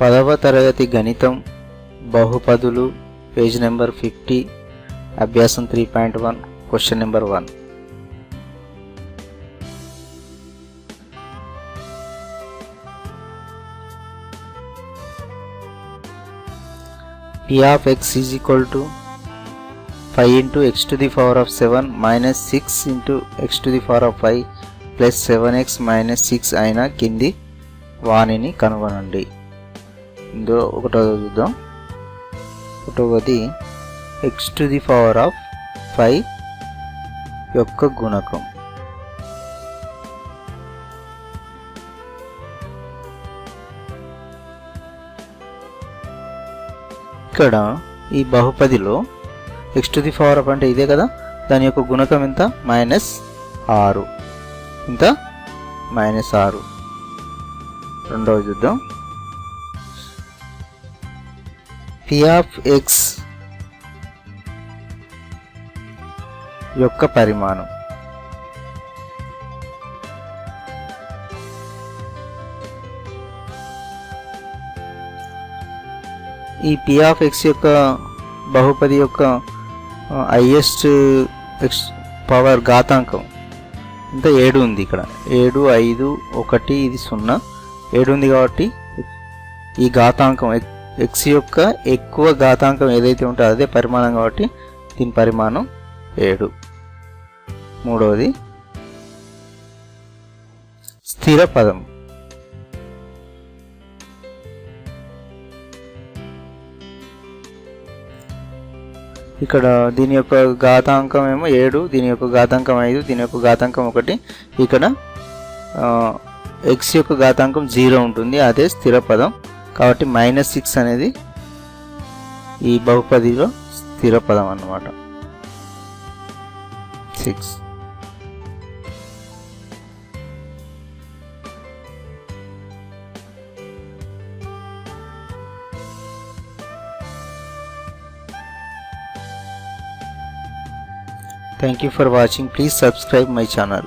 పదవ తరగతి గణితం బహుపదులు పేజ్ నెంబర్ ఫిఫ్టీ అభ్యాసం three point one question number one. P of x is equal to 5 into x to the power of 7 minus 6 into x to the power of 5 plus seven x minus six అయిన కింది వాణిని కనుగొనండి. ఇందులో ఒకటో చూద్దాం. ఒకటవది x to the power of five యొక్క గుణకం. ఇక్కడ ఈ బహుపదిలో x to the power of అంటే ఇదే కదా? దాని యొక్క గుణకం ఎంత? మైనస్ ఆరు. ఇంత? మైనస్ ఆరు. రెండవ చూద్దాం. పి ఆఫ్ ఎక్స్ యొక్క పరిమాణం. ఈ పి ఆఫ్ ఎక్స్ యొక్క బహుపది యొక్క హైయెస్ట్ ఎక్స్ పవర్ ఘాతాంకం. ఇంకా ఏడు ఉంది ఇక్కడ. ఏడు ఐదు ఒకటి ఇది సున్నా. ఏడు ఉంది కాబట్టి ఈ ఘాతాంకం ఎక్స్ యొక్క ఎక్కువ ఘాతాంకం ఏదైతే ఉంటుందో అదే పరిమాణం కాబట్టి దీని పరిమాణం ఏడు. మూడవది స్థిర పదం. ఇక్కడ దీని యొక్క ఘాతాంకం ఏమో ఏడు దీని యొక్క ఘాతాంకం ఐదు దీని యొక్క ఘాతాంకం ఒకటి. ఇక్కడ ఎక్స్ యొక్క ఘాతాంకం జీరో ఉంటుంది అదే స్థిర పదం. కాబట్టి మైనస్ సిక్స్ అనేది ఈ బహుపదిలో స్థిర పదం అన్నమాట six Thank you for watching. Please subscribe my channel.